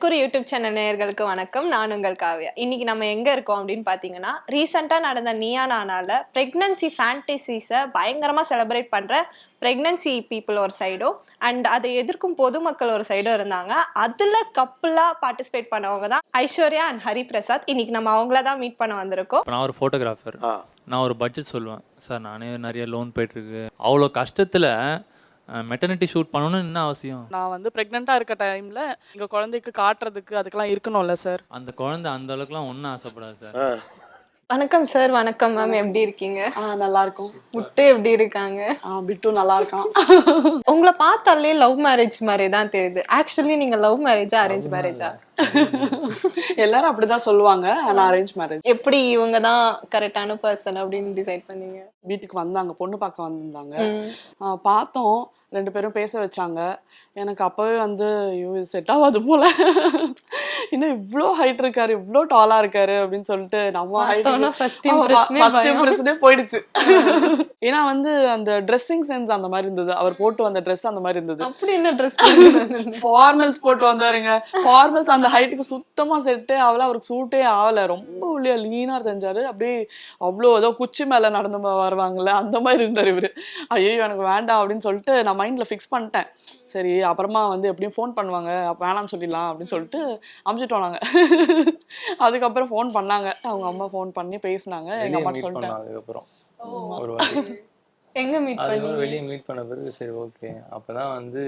Mercury YouTube channel நேயர்களுக்கு வணக்கம். நான் உங்கள் காவ்யா. இன்னைக்கு நம்ம எங்க இருக்கோம் அப்படின்னு பாத்தீங்கன்னா ரீசெண்டா நடந்த நியானானால பிரெக்னன்சி ஃபேண்டசிஸை பயங்கரமா செலிப்ரேட் பண்ற பிரெக்னன்சி பீப்புள் ஒரு சைடும் அண்ட் அதை எதிர்க்கும் பொதுமக்கள் ஒரு சைடும் இருந்தாங்க. அதுல கப்புலா பார்ட்டிசிபேட் பண்ணவங்க தான் ஐஸ்வர்யா அண்ட் ஹரிபிரசாத். இன்னைக்கு நம்ம அவங்கள தான் மீட் பண்ண வந்திருக்கோம். நான் ஒரு ஃபோட்டோகிராஃபர் நான் ஒரு பட்ஜெட் சொல்லுவேன். சார் நானே நிறைய லோன் போயிட்டுருக்கு அவ்வளோ கஷ்டத்தில் மெட்டர்னிட்டி ஷூட் பண்ணணும்னு என்ன அவசியம்? நான் வந்து ப்ரெக்னெண்ட்டாக இருக்க டைமில் எங்கள் குழந்தைக்கு காட்டுறதுக்கு அதுக்கெல்லாம் இருக்கணும்ல சார் அந்த குழந்தை அந்த அளவுக்குலாம் ஒன்றும் ஆசைப்படாது சார். வணக்கம் சார் வணக்கம் மேம் எப்படி இருக்கீங்க? ஆ நல்லா இருக்கும் முட்டு எப்படி இருக்காங்க? ஆ பிட்டு நல்லா இருக்கான் உங்களை பார்த்தாலே லவ் மேரேஜ் மாதிரி தான் தெரியுது. ஆக்சுவலி நீங்க லவ் மேரேஜா அரேஞ்ச் மேரேஜா எல்லாரும் அப்படிதான் சொல்லுவாங்க. ஆனால் அரேஞ்ச் மேரேஜ் எப்படி இவங்க தான் கரெக்டான பர்சன் அப்படின்னு டிசைட் பண்ணீங்க? வீட்டுக்கு வந்தாங்க பொண்ணு பார்க்க வந்திருந்தாங்க. பார்த்தோம். ரெண்டு பேரும் பேச வச்சாங்க. எனக்கு அப்போவே வந்து ஐயோ இது செட் ஆகாது போல. இன்னும் இவ்வளோ ஹைட் இருக்காரு இவ்வளோ டாலா இருக்காரு அப்படின்னு சொல்லிட்டு நம்ம ஃபர்ஸ்ட். இம்ப்ரெஷனே போயிடுச்சு. ஏன்னா வந்து அந்த ட்ரெஸ்ஸிங் சென்ஸ் அந்த மாதிரி இருந்தது. அவர் போட்டு வந்த ட்ரெஸ் அந்த மாதிரி இருந்தது. அப்படி என்ன ட்ரெஸ் ஃபார்மல்ஸ் போட்டு வந்தாருங்க. ஃபார்மல்ஸ் அந்த ஹைட்டுக்கு சுத்தமா செட்டே ஆகல. அவருக்கு சூட்டே ஆகல. ரொம்ப ஒல்லியா லீனா தெரிஞ்சாரு. அப்படியே அவ்வளோ ஏதோ குச்சி மேல நடந்து வருவாங்கல்ல அந்த மாதிரி இருந்தார் இவரு. ஐயோ எனக்கு வேண்டாம் அப்படின்னு சொல்லிட்டு நான் மைண்ட்ல ஃபிக்ஸ் பண்ணிட்டேன். சரி அப்புறமா வந்து எப்படியும் ஃபோன் பண்ணுவாங்க. அப்ப வேணாம்னு சொல்லிடலாம் அப்படின்னு சொல்லிட்டு அமுச்சிட்டோம் நாங்க. அதுக்கப்புறம் ஃபோன் பண்ணாங்க. அவங்க அம்மா ஃபோன் பண்ணி பேசினாங்க. எங்க வெளியே அம்மா சொல்லிட்டேன். பண்ணோம் அதுக்கப்புறம். ஒரு எங்க மீட் பண்ணீங்க? வெளியே மீட் பண்ண பிறகு சரி ஓகே அப்பதான் வந்து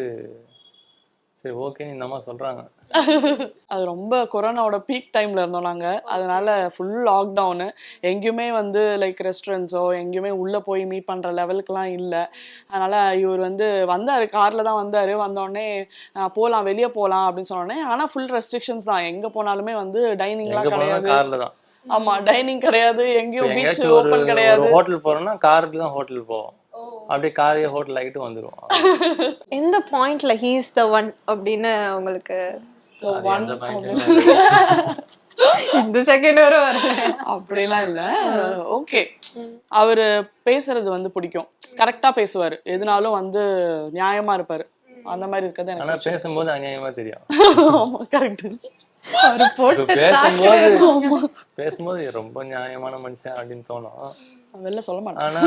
சரி ஓகேன்னு இந்த அம்மா சொல்றாங்க. அது ரொம்ப கொரோனாவோட பீக் டைம்ல இருந்தோம் நாங்க. அதனால ஃபுல் லாக்டவுனு எங்கேயுமே வந்து லைக் ரெஸ்டாரண்ட்ஸோ எங்கேயுமே உள்ள போய் மீட் பண்ற லெவலுக்குலாம் இல்ல. அதனால இவர் வந்து வந்தாரு கார்ல தான் வந்தாரு. வந்தோடனே போகலாம் வெளியே போகலாம் அப்படின்னு சொன்னோடனே ஆனா ஃபுல் ரெஸ்ட்ரிக்ஷன்ஸ் தான். எங்க போனாலுமே வந்து டைனிங்லாம் கிடையாது. கார்ல தான். ஆமா டைனிங் கிடையாது. எங்கேயும் பீச் ஓப்பன் கிடையாது. ஹோட்டல் போறோம்னா காருக்கு தான் ஹோட்டல் போவோம். அப்படியே காரையே ஹோட்டல் ஆகிட்டு வந்துருவோம் எந்த பாயிண்ட்ல ஹீ இஸ் த ஒன் அப்படின்னு உங்களுக்கு இந்த செகண்ட் வரை அப்படிலாம் இல்ல. ஓகே அவரு பேசுறது வந்து பிடிக்கும். கரெக்டா பேசுவாரு. எதுனாலும் வந்து நியாயமா இருப்பாரு. அந்த மாதிரி இருக்கிறது எனக்கு பேசும்போது அநியாயமா தெரியும். ஆமா கரெக்ட் அவரு போட்டு பேசும்போது பேசும்போது ரொம்ப நியாயமான மனுஷன் அப்படின்னு தோணும். வெளில சொல்ல மாட்டேன். ஆனா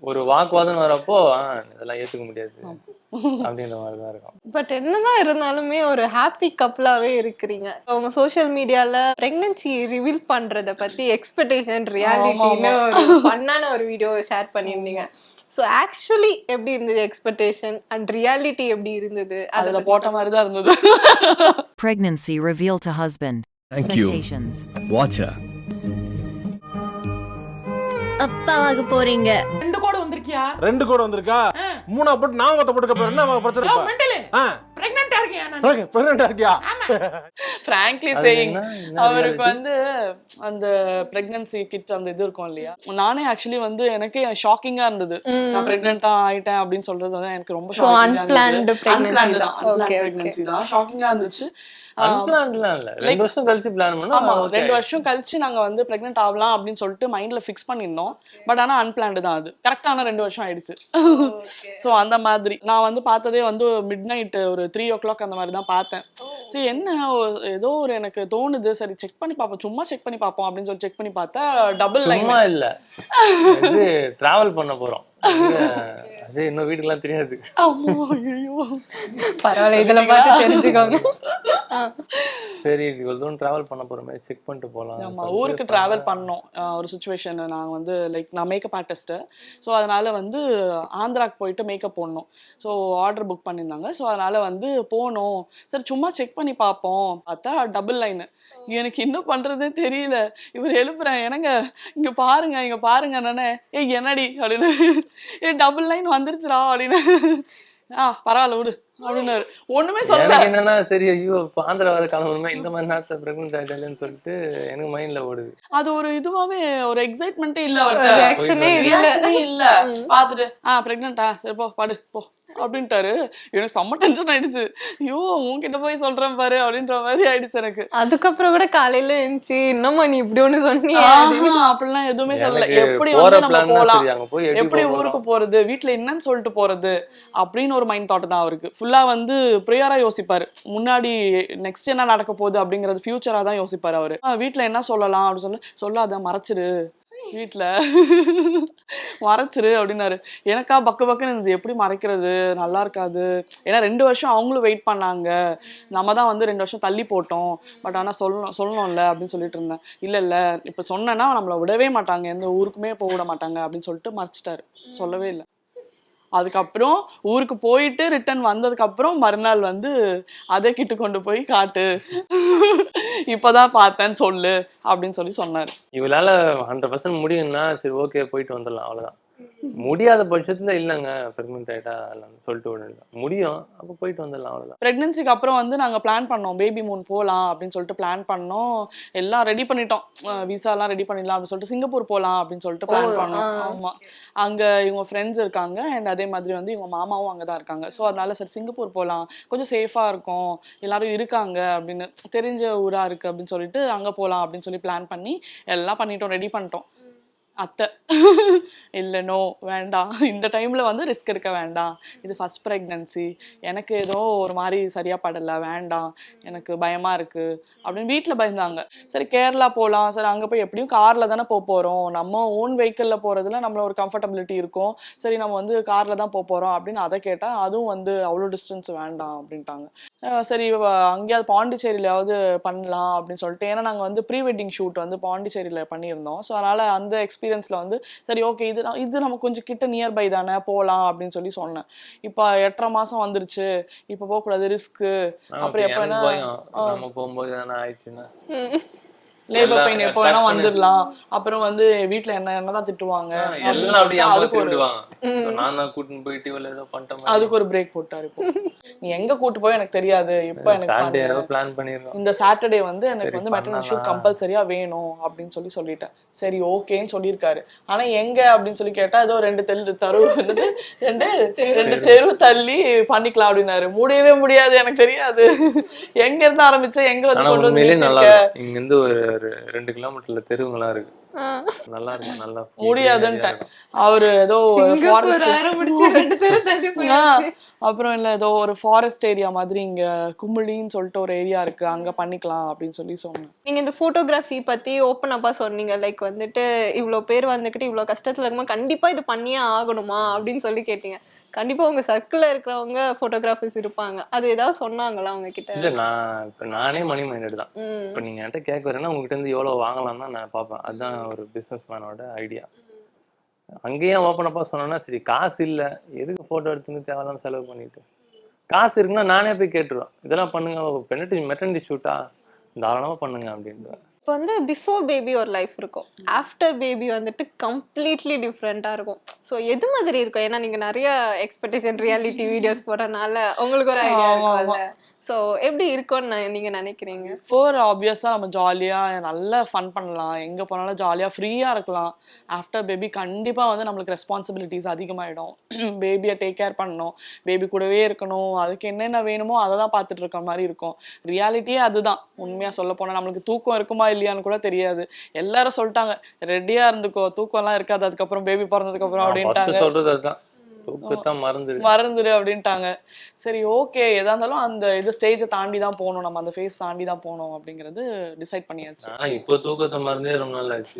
ஒரு வாக்குவாதம் வரப்போ இதெல்லாம் ஏத்துக்க முடியாது. அப்படின்ற மாதிரிதான் இருக்கும். பட் என்னதான் இருந்தாலுமே ஒரு ஹாப்பி கப்பலாவே இருக்கிறீங்க. உங்க சோஷியல் மீடியால பிரெக்னன்சி ரிவீல் பண்றத பத்தி எக்ஸ்பெக்டேஷன் ரியாலிட்டின்னு ஒரு ஃபன்னான ஒரு வீடியோ ஷேர் பண்ணியிருந்தீங்க. ஸோ ஆக்சுவலி எப்படி இருந்தது எக்ஸ்பெக்டேஷன் அண்ட் ரியாலிட்டி எப்படி இருந்தது? அதுல போட்ட மாதிரி தான் இருந்தது. Pregnancy revealed to husband. Thank you. Expectations. Watch her. அப்பாவாக போறீங்க. வந்திருக்கியா ரெண்டு கூட வந்திருக்கா? மூணா போட்டு நான் ஒத்த போட்டுக்க போறேன். என்ன பிரச்சனை? மெண்டலு ஆ. பிரெக்னண்டா இருக்கியா நான்? ஓகே பிரெக்னெண்டா இருக்கியா? ஃப்ராங்க்லி சேயிங் அவருக்கு? வந்து அந்த பிரெக்னன்சி கிட் அந்த இது இருக்கும் இல்லையா? நானே ஆக்சுவலி வந்து எனக்கே ஷாக்கிங்கா இருந்தது. நான் பிரெக்னெண்டா ஆயிட்டேன் அப்படின்னு சொல்றது வந்து எனக்கு ரொம்ப இருந்தது. Unplanned தான். பிரெக்னன்சி ஷாக்கிங்கா இருந்துச்சு. ரெண்டு வருஷம் கழிச்சு பிளான் பண்ணா ஆமா okay. ரெண்டு வருஷம் கழிச்சு நாங்க வந்து பிரெக்னென்ட் ஆகலாம் அப்படின்னு சொல்லிட்டு மைண்ட்ல ஃபிக்ஸ் பண்ணியிருந்தோம். பட் ஆனா அன்பிளான்டு தான் அது. கரெக்டான ரெண்டு வருஷம் ஆயிடுச்சு. ஸோ அந்த மாதிரி. நான் வந்து பார்த்ததே வந்து மிட் நைட் ஒரு த்ரீ ஓ கிளாக் அந்த மாதிரி தான் பார்த்தேன். சரி என்ன ஏதோ ஒரு எனக்கு தோணுது. சரி செக் பண்ணி பார்ப்போம். சும்மா செக் பண்ணி பார்ப்போம் அப்படின்னு சொல்லி செக் பண்ணி பார்த்தா டபுள் லைன் சும்மா இல்ல. இது டிராவல் பண்ண போறோம். அது இன்னும் வீட்டுக்குலாம் தெரியாது. ஐயோ பரவாயில்ல இதுல பார்த்து தெரிஞ்சுக்கோங்க. சரி இவ்வளவு தூரம் டிராவல் பண்ண போறோமே செக் பண்ணிட்டு போலாம் நம்ம ஊருக்கு டிராவல் பண்ணோம். ஒரு சுச்சுவேஷன் நான் வந்து லைக் நான் மேக்கப் ஆர்டிஸ்ட்டு ஸோ அதனால வந்து ஆந்திராக்கு போயிட்டு மேக்கப் போடணும். ஸோ ஆர்டர் புக் பண்ணியிருந்தாங்க. ஸோ அதனால வந்து போனோம். சரி சும்மா செக் பண்ணி பார்ப்போம். பார்த்தா டபுள் லைனு எனக்கு என்ன பண்றதே தெரியல. இவர் எழுப்புறேன் என்னங்க? இங்க பாருங்க இங்க பாருங்க நானே ஏய் என்னடி? அப்படின்னு. ஏ டபுள் லைன் வந்துருச்சுடா அப்படின்னு. ஆ பரவாயில்ல விடு. அப்படின்னாரு. ஒண்ணுமே சொல்லல. என்னன்னா சரி ஐயோ ஆந்திரா வர கிளம்பணுமே இந்த மாதிரி நேரத்துல பிரெக்னென்ட் ஆயிட்டாலேன்னு சொல்லிட்டு எனக்கு மைண்ட்ல ஓடுது. அது ஒரு இதுவாவே ஒரு எக்ஸைட்மெண்ட்டே இல்ல இல்ல. பாத்துட்டு ஆ பிரெக்னண்டா சரி போ படு போ. அப்படின்ட்டாரு. எனக்கு செம்ம டென்ஷன் ஆயிடுச்சு. ஐயோ உன்கிட்ட போய் சொல்றேன் பாரு அப்படின்ற மாதிரி ஆயிடுச்சு எனக்கு. அதுக்கப்புறம் கூட காலையில எழுந்துச்சு இன்னும் நீ இப்படி ஒண்ணு சொன்னியே? அப்படிலாம் எதுவுமே சொல்லல. எப்படி வந்து நம்ம போலாம்? எப்படி ஊருக்கு? போறது? வீட்ல என்னன்னு சொல்லிட்டு போறது? அப்படின்னு ஒரு மைண்ட் தாட் தான் அவருக்கு. ஃபுல்லா வந்து ப்ரேயரா யோசிப்பாரு. முன்னாடி நெக்ஸ்ட் என்ன நடக்க போகுது அப்படிங்கறது ஃபியூச்சரா தான் யோசிப்பாரு அவரு. ஆ, வீட்ல என்ன சொல்லலாம்? அப்படின்னு சொல்லி. சொல்லாத மறைச்சிரு. வீட்டில் மறைச்சிரு அப்படின்னாரு. எனக்கா பக்கு பக்குன்னு இருந்தது. எப்படி மறைக்கிறது? நல்லா இருக்காது. ஏன்னா ரெண்டு வருஷம் அவங்களும் வெயிட் பண்ணாங்க. நம்ம தான் வந்து ரெண்டு வருஷம் தள்ளி போட்டோம். பட் ஆனால் சொல்லணும் சொல்லணும்ல அப்படின்னு சொல்லிட்டு இருந்தேன். இல்லை இல்லை. இப்போ சொன்னேன்னா நம்மளை விடவே மாட்டாங்க. எந்த ஊருக்குமே போக விட மாட்டாங்க அப்படின்னு சொல்லிட்டு மறைச்சிட்டாரு. சொல்லவே இல்லை. அதுக்கப்புறம் ஊருக்கு போயிட்டு ரிட்டர்ன் வந்ததுக்கு அப்புறம் மறுநாள் வந்து அதை கிட்டு கொண்டு போய் காட்டு. இப்பதான் பார்த்தேன்னு சொல்லு அப்படின்னு சொல்லி சொன்னார். இவளால ஹண்ட்ரட் பர்சன்ட் முடியும்னா சரி ஓகே போயிட்டு வந்துடலாம் அவ்வளவுதான். முடியாத பட்சத்துல இல்லைங்க பிரெக்னென்ட் ஆயிட்டா இல்லைன்னு சொல்லிட்டு விடல. முடியும். அப்ப போயிட்டு வந்துடலாம் அவ்வளவுதான். ப்ரெக்னென்சிக்கு அப்புறம் வந்து நாங்கள் பிளான் பண்ணோம். பேபி மூன் போகலாம் அப்படின்னு சொல்லிட்டு பிளான் பண்ணோம். எல்லாம் ரெடி பண்ணிட்டோம். விசாலாம் ரெடி பண்ணிடலாம் அப்படின்னு சொல்லிட்டு சிங்கப்பூர் போகலாம் அப்படின்னு சொல்லிட்டு பிளான் பண்ணோம். ஆமா. அங்க இவங்க ஃப்ரெண்ட்ஸ் இருக்காங்க. அண்ட் அதே மாதிரி வந்து இவங்க மாமாவும் அங்கே தான் இருக்காங்க. ஸோ அதனால சரி சிங்கப்பூர் போகலாம் கொஞ்சம் சேஃபாக இருக்கும். எல்லாரும் இருக்காங்க அப்படின்னு தெரிஞ்ச ஊரா இருக்கு அப்படின்னு சொல்லிட்டு அங்கே போகலாம் அப்படின்னு சொல்லி பிளான் பண்ணி எல்லாம் பண்ணிட்டோம் ரெடி பண்ணிட்டோம். அத்தை. இல்லை நோ வேண்டாம். இந்த டைமில் வந்து ரிஸ்க் எடுக்க வேண்டாம். இது ஃபஸ்ட் ப்ரெக்னன்சி எனக்கு ஏதோ ஒரு மாதிரி சரியாக படலை. வேண்டாம். எனக்கு பயமாக இருக்குது அப்படின்னு வீட்டில் பயந்தாங்க. சரி கேரளா போகலாம் சரி அங்கே போய் எப்படியும் காரில் தானே போக போகிறோம் நம்ம ஓன் வெஹிக்கிளில் போகிறதுல நம்மள ஒரு கம்ஃபர்டபிலிட்டி இருக்கும். சரி நம்ம வந்து காரில் தான் போக போகிறோம் அப்படின்னு அதை கேட்டால் அதுவும் வந்து அவ்வளோ டிஸ்டன்ஸ் வேண்டாம் அப்படின்ட்டாங்க. சரி அங்கேயாவது பாண்டிச்சேரியிலாவது பண்ணலாம் அப்படின்னு சொல்லிட்டு. ஏன்னா நாங்கள் வந்து ப்ரீ வெட்டிங் ஷூட் வந்து பாண்டிச்சேரியில் பண்ணியிருந்தோம். ஸோ அதனால் அந்த எக்ஸ்பீரியன்ஸில் வந்து சரி ஓகே இது இது நம்ம கொஞ்சம் கிட்ட நியர்பை தானே போகலாம் அப்படின்னு சொல்லி சொன்னேன். இப்போ எட்டரை மாதம் வந்துருச்சு. இப்போ போகக்கூடாது ரிஸ்க்கு அப்புறம் எப்போ நம்ம போகும்போது ஆயிடுச்சுன்னா. லேபர் பெயின் எப்போ வேணா வந்துடலாம். அப்புறம் வந்து வீட்டில் என்ன என்னதான் திட்டுவாங்க. எல்லாம் அப்படியே அதுக்கு நான் தான் கூட்டின்னு போயிட்டு ஏதோ அதுக்கு ஒரு பிரேக் போட்டாரு இப்போ. நீ எங்க கூட்டு போய் எனக்கு தெரியாது. இப்போ எனக்கு பிளான் இந்த சாட்டர்டே வந்து எனக்கு வந்து மெட்டர்னல் ஷூட் பண்ணலாம். கம்பல்சரியா வேணும் அப்படின்னு சொல்லி சொல்லிட்டேன். சரி ஓகேன்னு சொல்லியிருக்காரு. ஆனா எங்க அப்படின்னு சொல்லி கேட்டா ஏதோ ரெண்டு தெரு தெரு வந்துட்டு ரெண்டு ரெண்டு தெரு தள்ளி பண்ணிக்கலாம் அப்படின்னாரு. முடியவே முடியாது எனக்கு தெரியாது. எங்க இருந்து ஆரம்பிச்சு எங்க வந்து கொண்டு வந்து? இருக்கும் இங்க இருந்து ஒரு ரெண்டு கிலோமீட்டர்ல தெருவுங்களா இருக்கு. நல்லா இருக்கும் நல்லா இருக்கும். அவரு ஏதோ. அப்புறம் இல்ல ஏதோ ஒரு ஃபாரஸ்ட் ஏரியா மாதிரி இங்க குமிழின்னு சொல்லிட்டு ஒரு ஏரியா இருக்கு. அங்க பண்ணிக்கலாம் அப்படின்னு சொல்லி சொன்னேன். நீங்க இந்த போட்டோகிராஃபி பத்தி ஓப்பன் அப்பா சொன்னீங்க. லைக் வந்துட்டு இவ்ளோ பேர் வந்துக்கிட்டு இவ்ளோ கஷ்டத்துல இருக்கும்போது கண்டிப்பா இது பண்ணியே ஆகணுமா அப்படின்னு சொல்லி கேட்டீங்க. கண்டிப்பா உங்க சர்க்கிள்ல இருக்கிறவங்க போட்டோகிராஃபர்ஸ் இருப்பாங்க. அது ஏதாவது சொன்னாங்களா அவங்க கிட்ட இல்ல நான் இப்ப நானே மணி மைண்டட் தான். இப்ப நீங்க என்கிட்ட கேட்க வரேன்னா உங்ககிட்ட இருந்து எவ்வளவு வாங்கலாம் தான் நான் பார்ப்பேன். அதுதான் ஒரு பிசினஸ் மேனோட ஐடியா அங்கேயும் ஓப்பன் அப்பா சொன்னேன்னா சரி காசு இல்ல. எதுக்கு போட்டோ எடுத்துன்னு தேவையில்லாம செலவு பண்ணிட்டு? காசு இருக்குன்னா நானே போய் கேட்டுருவேன். இதெல்லாம் பண்ணுங்க. பெனட்டி மெட்டர்னிட்டி ஷூட்டா தாராளமா பண்ணுங்க அப்படின்ட்டு இப்போ வந்து பிஃபோர் பேபி ஒரு லைஃப் இருக்கும். ஆஃப்டர் பேபி வந்துட்டு கம்ப்ளீட்லி டிஃப்ரெண்ட்டாக இருக்கும். ஸோ எது மாதிரி இருக்கும்? ஏன்னா நீங்கள் நிறைய எக்ஸ்பெக்டேஷன் ரியாலிட்டி வீடியோஸ் போடுறதுனால உங்களுக்கு ஒரு ஐடியா இருக்கும்ல. ஸோ எப்படி இருக்கும்னு ந- நீங்க நினைக்கிறீங்க? ஃபோர் ஆப்வியஸாக நம்ம ஜாலியாக நல்லா ஃபன் பண்ணலாம். எங்கே போனாலும் ஜாலியாக ஃப்ரீயாக இருக்கலாம். ஆஃப்டர் பேபி கண்டிப்பாக வந்து நம்மளுக்கு ரெஸ்பான்சிபிலிட்டிஸ் அதிகமாகிடும் பேபியை டேக் கேர் பண்ணணும். பேபி கூடவே இருக்கணும். அதுக்கு என்னென்ன வேணுமோ அதை தான் பார்த்துட்டு இருக்க மாதிரி இருக்கும். ரியாலிட்டியே அதுதான். உண்மையாக சொல்ல போனால் நம்மளுக்கு தூக்கம் இருக்குமா இல்லையான்னு கூட தெரியாது. எல்லாரும் சொல்லிட்டாங்க ரெடியாக இருந்துக்கோ. தூக்கம்லாம் இருக்காது. அதுக்கப்புறம் பேபி பிறந்ததுக்கப்புறம் ஃபர்ஸ்ட் அப்படின்ட்டாங்க. சொல்றது அதுதான். மறந்துடு அப்படின்ட்டாங்க. சரி ஓகே எதா இருந்தாலும் அந்த இது ஸ்டேஜை தாண்டி தான் போகணும். நம்ம அந்த ஃபேஸ் தாண்டி தான் போகணும் அப்படிங்கிறது டிசைட் பண்ணியாச்சு. ஆனா இப்போ தூக்கத்தை மறந்தே ரொம்ப நாள் ஆச்சு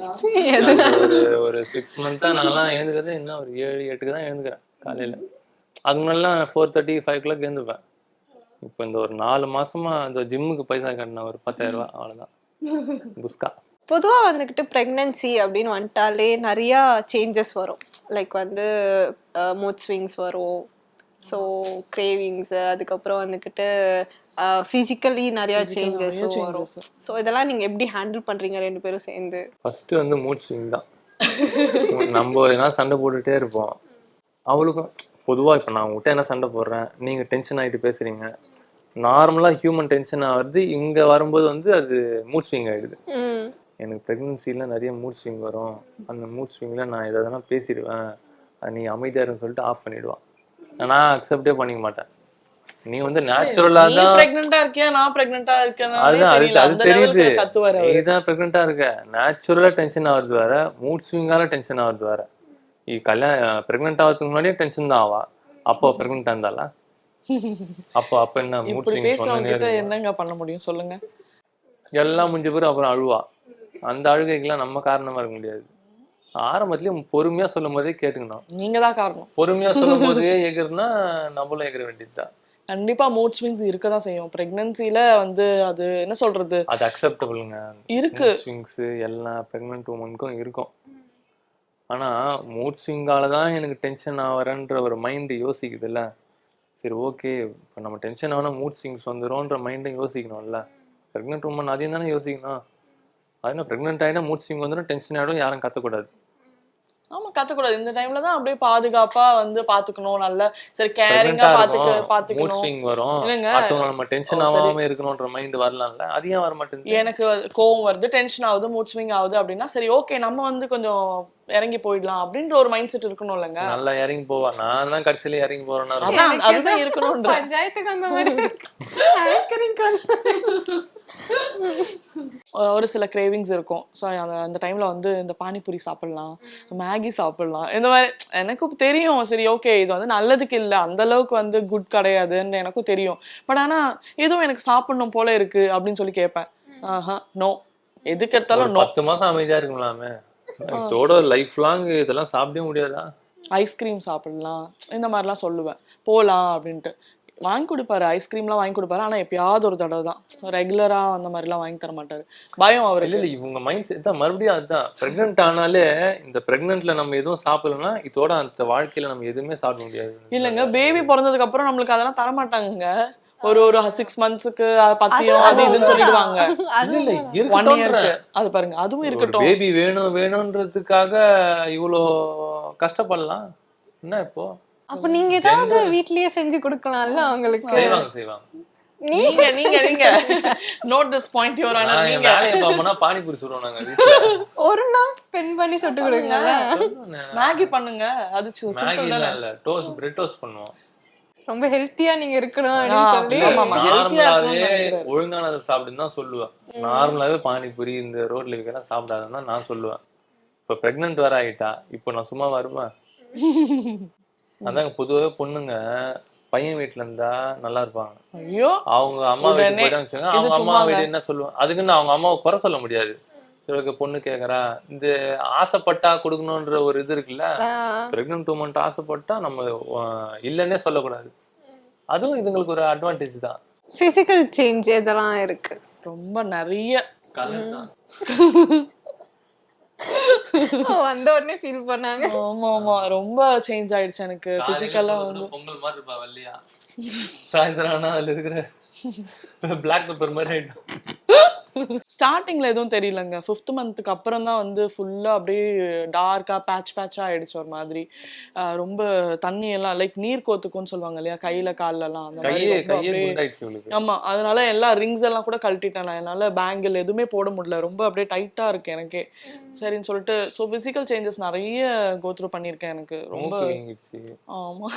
அது ஒரு சிக்ஸ் மந்த்தா நான்லாம் எழுந்துக்கிறது இன்னும் ஒரு ஏழு எட்டுக்கு தான் எழுந்துக்கிறேன் காலையில. அதுக்கு முன்னாடிலாம் ஃபோர் தேர்ட்டி ஃபைவ் கிளாக் எழுந்துப்பேன். இப்போ இந்த ஒரு நாலு மாசமா இந்த ஜிம்முக்கு பைசா கட்டினேன் ஒரு பத்தாயிரம் ரூபாய் அவ்வளவுதான். புஸ்கா. பொதுவா வந்துக்கிட்டு ப்ரெக்னென்சி அப்படின்னு வந்துட்டாலே நிறையா சேஞ்சஸ் வரும். லைக் வந்து மூட் ஸ்விங்ஸ் வரும். ஸோ கிரேவிங்ஸ் அதுக்கப்புறம் வந்துக்கிட்டு ஃபிசிக்கலி நிறையா சேஞ்சஸ் நிறைய வரும். ஸோ இதெல்லாம் நீங்க எப்படி ஹேண்டில் பண்றீங்க ரெண்டு பேரும் சேர்ந்து? ஃபர்ஸ்ட் வந்து மூட் ஸ்விங் தான். நம்ம எதனா சண்டை போட்டுட்டே இருப்போம். அவளுக்கும் பொதுவா இப்போ நான் உங்ககிட்ட என்ன சண்டை போடுறேன்? நீங்க டென்ஷன் ஆகிட்டு பேசுறீங்க. நார்மலா ஹியூமன் டென்ஷன் ஆகுறது இங்க வரும்போது வந்து அது மூட் ஸ்விங் ஆயிடுது. ம். எனக்கு ப்ரெக்னன்சியில் நிறைய மூட் ஸ்விங் வரும். அந்த மூட் ஸ்விங்கில் நான் எதாவது பேசிடுவேன். அது நீ அமைதியாக இருன்னு சொல்லிட்டு ஆஃப் பண்ணிடுவான். நான் அக்செப்டே பண்ணிக்க மாட்டேன். நீ வந்து நேச்சுரலா தான் இருக்கியா? நான் அதுதான் அது அது தெரியுது. இருக்க. நேச்சுரலா டென்ஷன் ஆகுறது வேற. மூட் ஸ்விங்கால டென்ஷன் ஆகுறது வேற. நீ கல்யாணம் பிரெக்னென்ட் ஆகிறதுக்கு முன்னாடியே டென்ஷன் தான் ஆவா. அப்போ பிரெக்னெண்டா இருந்தாளா? அப்போ அப்ப என்ன மூட் ஸ்விங் என்னங்க பண்ண முடியும்? சொல்லுங்க. எல்லாம் முடிஞ்ச பிறகு அப்புறம் அழுவா. அந்த அழுகைக்கெல்லாம் நம்ம காரணமா இருக்க முடியாது. ஆரம்பத்திலயும் பொறுமையா சொல்லும் போதே கேட்டுக்கணும். நீங்க தான் காரணம். பொறுமையா சொல்லும் போதே எகிறனா நம்மளும் எகிற வேண்டியதுதான். கண்டிப்பா மூட் ஸ்விங்ஸ் இருக்க தான் செய்யும். பிரெக்னன்சில வந்து அது என்ன சொல்றது? அது அக்செப்டபிளுங்க இருக்கு. ஸ்விங்ஸ் எல்லாம் ப்ரெக்னென்ட் உமனுக்கும் இருக்கும். ஆனா மூட் ஸ்விங்கால தான் எனக்கு டென்ஷன் ஆகிறேன்ற ஒரு மைண்டு யோசிக்குதுல்ல. சரி ஓகே இப்போ நம்ம டென்ஷன் ஆனா மூட் ஸ்விங்ஸ் வந்துரும்ன்ற மைண்டை யோசிக்கணும்ல. ப்ரெக்னென்ட் உமன் அதையும் தானே யோசிக்கணும். அது என்ன ப்ரெக்னென்ட் ஆகினா மூட் ஸ்விங் வந்துடும் டென்ஷன் ஆகிடும் யாரும் கத்தக்கூடாது. ஆமா கத்துக்கூடாது. இந்த டைம்ல தான் அப்படியே பாதுகாப்பா வந்து பாத்துக்கணும் நல்ல சரி கேரிங்கா பாத்துக்க பாத்துக்கணும். swing வரும். இல்லைங்க. நம்ம டென்ஷன். ஆகாம இருக்கணும்ன்ற மைண்ட் வரலாம்ல. அது ஏன் வர மாட்டேங்குது எனக்கு கோவம் வருது டென்ஷன் ஆகுது மூட் ஸ்விங் ஆகுது அப்படின்னா சரி ஓகே நம்ம வந்து கொஞ்சம் இறங்கி போயிடலாம் அப்படின்ற ஒரு மைண்ட் செட் இருக்கணும் இல்லைங்க. நல்லா இறங்கி போவா. நான் தான் கடைசியில இறங்கி போறேன்னா அதுதான் இருக்கணும்ன்ற. பஞ்சாயத்துக்கு அந்த மாதிரி. ஒரு சில கிரேவிங்ஸ் இருக்கும். ஸோ அந்த டைம்ல வந்து இந்த பானிபூரி சாப்பிடலாம் மேகி சாப்பிடலாம். இந்த மாதிரி எனக்கும் தெரியும். சரி ஓகே இது வந்து நல்லதுக்கு இல்லை. அந்த அளவுக்கு வந்து குட் கிடையாதுன்னு எனக்கும் தெரியும். பட் ஆனா எதுவும் எனக்கு சாப்பிடணும் போல இருக்கு அப்படின்னு சொல்லி கேட்பேன். ஆஹா நோ எதுக்கு எடுத்தாலும் பத்து மாசம் அமைதியா இருக்கலாமே இதோட லைஃப் லாங் இதெல்லாம் சாப்பிடவே முடியாதா? ஐஸ்கிரீம் சாப்பிடலாம். இந்த மாதிரிலாம் சொல்லுவேன். போகலாம் அப்படின்ட்டு. வாங்கி கொடுப்பாரு ஐஸ்கிரீம்லாம் வாங்கி கொடுப்பாரு ஆனா எப்பயாவது ஒரு தடவை தான். ரெகுலரா அந்த மாதிரிலாம் வாங்கி தர மாட்டாரு. பயம் இல்ல அவருக்கு. இல்ல இவங்க மைண்ட் செட் தான். மறுபடியும் அதுதான். பிரெக்னென்ட் ஆனாலே இந்த பிரெக்னென்ட்ல நம்ம எதுவும் சாப்பிடலன்னா இதோட அந்த வாழ்க்கையில நம்ம எதுவுமே சாப்பிட முடியாது. இல்லைங்க பேபி பிறந்ததுக்கு அப்புறம் நம்மளுக்கு அதெல்லாம் தர மாட்டாங்கங்க. ஒரு ஒரு சிக்ஸ் மந்த்ஸ்க்கு பத்தியம் அது இதுன்னு சொல்லிடுவாங்க. ஒன் இயருக்கு அது பாருங்க அதுவும் இருக்கட்டும். பேபி வேணும் வேணும்ன்றதுக்காக இவ்வளோ கஷ்டப்படலாம். என்ன இப்போ? அப்ப நீங்க ஏதாவது வீட்லயே செஞ்சு கொடுக்கலாம்ல அவங்களுக்கு? செய்வாங்க செய்வாங்க. நீங்க நீங்க நீங்க note this point your honour நீங்க. வேலையை பார்ப்போம்னா பானிபூரி சொல்லுவோம் நாங்க வீட்டுல ஒரு நாள் ஸ்பெண்ட் பண்ணி சுட்டு கொடுங்க மேகி பண்ணுங்க. அது மேகி இல்ல டோஸ்ட் பிரெட் டோஸ்ட் பண்ணுவோம். ரொம்ப ஹெல்த்தியா நீங்க இருக்கணும் அப்படின்னு சொல்லி. நார்மலாவே. ஒழுங்கானதை சாப்பிடுன்னு தான் சொல்லுவேன். நார்மலாவே பானிபூரி இந்த ரோட்ல இருக்கலாம் சாப்பிடாதுன்னா நான் சொல்லுவேன். இப்ப பிரெக்னென்ட் வேற ஆயிட்டா இப்போ நான் சும்மா வருவேன். அதாங்க பொதுவாவே பொண்ணுங்க பையன் வீட்ல இருந்தா நல்லா இருப்பாங்க. ஐயோ அவங்க அம்மா வீட்டுக்கு இது அவங்க அம்மா. வீடு என்ன சொல்லுவாங்க அதுக்குன்னு அவங்க அம்மாவை குறை சொல்ல முடியாது. சிலருக்கு பொண்ணு கேக்குறா இந்த ஆசைப்பட்டா கொடுக்கணுன்ற ஒரு இது இருக்குல்ல பிரெக்னென்ட் உமன்ட்டு ஆசைப்பட்டா நம்ம இல்லைன்னே சொல்லக்கூடாது. அதுவும் இதுங்களுக்கு ஒரு அட்வான்டேஜ் தான். பிசிக்கல் சேஞ்ச் இதெல்லாம் இருக்கு. ரொம்ப நிறைய. கலர் தான். வந்த உடனே ஃபீல் பண்ணாங்க. ஆமா ஆமா. ரொம்ப சேஞ்ச் ஆயிடுச்சு எனக்கு. பிசிக்கலா வந்து பொங்கல் மாதிரி இருப்பா வெள்ளையா? சாயந்தரம் ஆனா அதுல இருக்கிற பிளாக் பெப்பர் மாதிரி ஆயிடும். ஸ்டார்டிங்ல எதுவும் தெரியலங்க. ஃபிஃப்த் மந்த்துக்கு அப்புறம் தான் வந்து ஃபுல்லா அப்படியே டார்க்கா பேட்ச் பேட்சா ஆயிடுச்சு ஒரு மாதிரி. ரொம்ப தண்ணி எல்லாம் லைக் நீர் கோத்துக்கும்னு சொல்லுவாங்க இல்லையா? கையில கால்ல எல்லாம் அந்த மாதிரி ஆமா அதனால எல்லா ரிங்ஸ் எல்லாம் கூட கழட்டிட்டேன் நான். என்னால பேங்கிள் எதுவுமே போட முடியல. ரொம்ப அப்படியே டைட்டா இருக்கு எனக்கே. சரின்னு சொல்லிட்டு ஸோ பிசிக்கல் சேஞ்சஸ் நிறைய கோத்ரூ பண்ணியிருக்கேன் எனக்கு. ரொம்ப ஆமா.